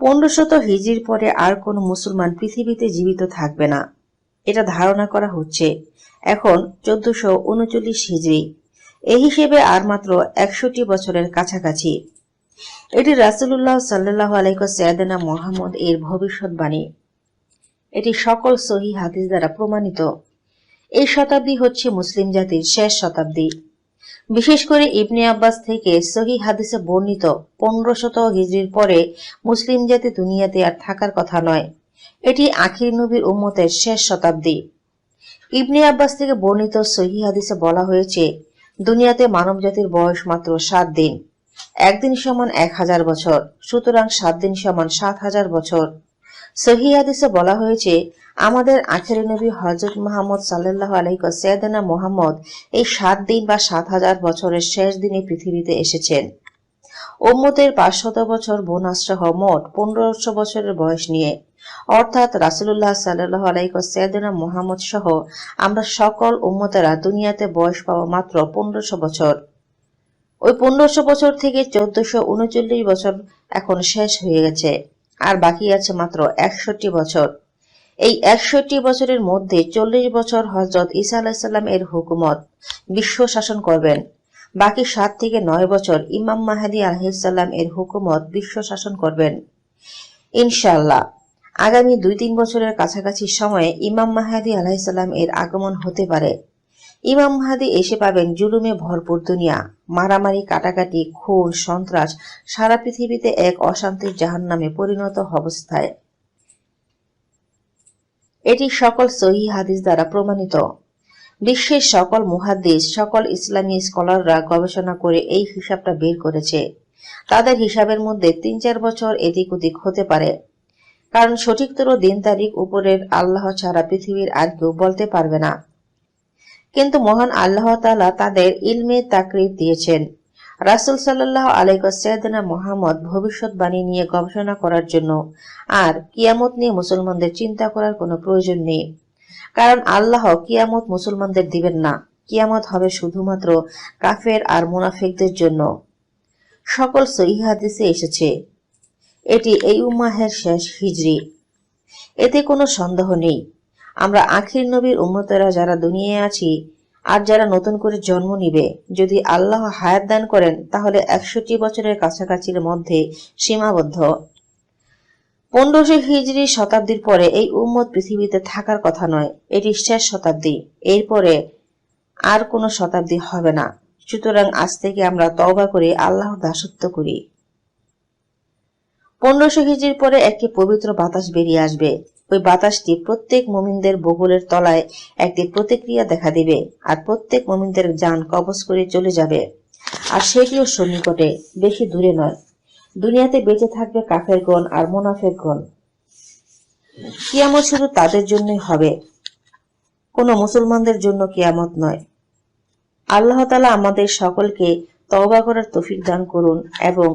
পনেরোশত হিজির পরে আর কোনো মুসলমান পৃথিবীতে জীবিত থাকবে না। এটা ধারণা করা হচ্ছে। এখন চোদ্দশো উনচল্লিশ হিজড়ি এই হিসেবে আর মাত্র একশোটি বছরের কাছাকাছি। এটি রাসুল্লাহ সাল্লাহ আলাইসানা মোহাম্মদ এর ভবিষ্যৎবাণী। এটি সকল সহি হাদিস দ্বারা প্রমাণিত। এই শতাব্দী হচ্ছে মুসলিম জাতির শেষ শতাব্দী। বিশেষ করে ইবনে আব্বাস থেকে সহি হাদিসে বর্ণিত পনেরো শত হিজড়ির পরে মুসলিম জাতি দুনিয়াতে আর থাকার কথা নয়। এটি আখির নবীর উম্মতের শেষ শতাব্দী। ইবনে আব্বাস থেকে বর্ণিত সহি হাদিসে বলা হয়েছে, দুনিয়াতে মানব জাতির বয়স মাত্র সাত দিন। একদিন সমান এক হাজার বছর, সুতরাং সাত দিন সমান সাত হাজার বছর। সহি হাদিসে বলা হয়েছে, আমাদের আখেরি নবী হজরত মোহাম্মদ সাল্লাহ আলাইসানা মোহাম্মদ এই সাত দিন বা সাত হাজার বছরের শেষ দিনে পৃথিবীতে এসেছেন। ওম্মতের পাঁচশত বছর বোনাস সহ মোট পনেরোশো বছরের বয়স নিয়ে। অর্থাৎ রাসুল্লাহ সাল্লাহ আলাইসানা মোহাম্মদ সহ আমরা সকল উম্মতেরা দুনিয়াতে বয়স পাওয়া মাত্র পনেরোশো বছর। ওই পনেরোশো বছর থেকে চোদ্দশো উনচল্লিশ বছর এখন শেষ হয়ে গেছে। আর বাকি আছে মাত্র একষট্টি বছর। এই একষট্টি বছরের মধ্যে চল্লিশ বছর হজরত ঈসা আলাহিসাল্লাম এর হুকুমত বিশ্ব শাসন করবেন। বাকি সাত থেকে নয় বছর ইমাম মাহাদি আলহিসাল্লাম এর হুকুমত বিশ্ব শাসন করবেন। ইনশাল্লাহ আগামী দুই তিন বছরের কাছাকাছি সময়ে ইমাম মাহাদি আলাহিসাল্লাম এর আগমন হতে পারে। ইমাম মাহাদি এসে পাবেন জুলুমে ভরপুর দুনিয়া। মারামারি, কাটাকাটি, খুন, সন্ত্রাস সারা পৃথিবীতে এক অশান্তির জাহান নামে পরিণত অবস্থায়। এটি সকল সহি হাদিস দ্বারা প্রমাণিত। বিশ্বের সকল মুহাদ্দিস, সকল ইসলামী স্কলাররা গবেষণা করে এই হিসাবটা বের করেছে। তাদের হিসাবের মধ্যে তিন চার বছর এদিক ওদিক হতে পারে। কারণ সঠিকতর দিন তারিখ উপরের আল্লাহ ছাড়া পৃথিবীর আর কেউ বলতে পারবে না। কিন্তু মহান আল্লাহ তালা তাদের ইলমে তাকরির দিয়েছেন। রাসুল সাল্লাহ আলাইকানা মোহাম্মদ ভবিষ্যৎবাণী নিয়ে গবেষণা করার জন্য আর কিয়ামত নিয়ে মুসলমানদের চিন্তা করার কোনো প্রয়োজন নেই। কারণ আল্লাহ কিয়ামত মুসলমানদের দিবেন না। কিয়ামত হবে শুধুমাত্র কাফের আর মুনাফিকদের জন্য। সকল সহিহাদিসে এসেছে, এটি এই উম্মাহের শেষ হিজড়ি এতে কোনো সন্দেহ নেই। আমরা আখির নবীর উম্মতেরা যারা দুনিয়ায় আছি, আর যারা নতুন করে জন্ম নিবে, যদি আল্লাহ হায়াত দান করেন, তাহলে একষট্টি বছরের কাছাকাছির মধ্যে সীমাবদ্ধ। পনেরোশো হিজড়ি শতাব্দীর পরে এই উম্মত পৃথিবীতে থাকার কথা নয়, এটি শেষ শতাব্দী। এরপরে আর কোনো শতাব্দী হবে না। সুতরাং আজ থেকে আমরা তওবা করে আল্লাহর দাসত্ব করি। পনেরোশো হিজড়ির পরে একটি পবিত্র বাতাস বেরিয়ে আসবে। ওই বাতাসটি প্রত্যেক মমিনদের বগলের তলায় একটি প্রতিক্রিয়া দেখা দিবে, আর প্রত্যেক মমিনদের যান কবজ করে চলে যাবে। আর সেটিও সন্নিকটে, বেশি দূরে নয়। দুনিয়াতে বেঁচে থাকবে কাফের গণ আর মোনাফের গণ কিয়ামত শুধু তাদের জন্যই হবে, কোনো মুসলমানদের জন্য কিয়ামত নয়। আল্লাহ তালা আমাদের সকলকে তওবা করার তফিক দান করুন এবং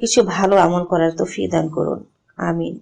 কিছু ভালো আমল করার তফিক দান করুন। আমিন।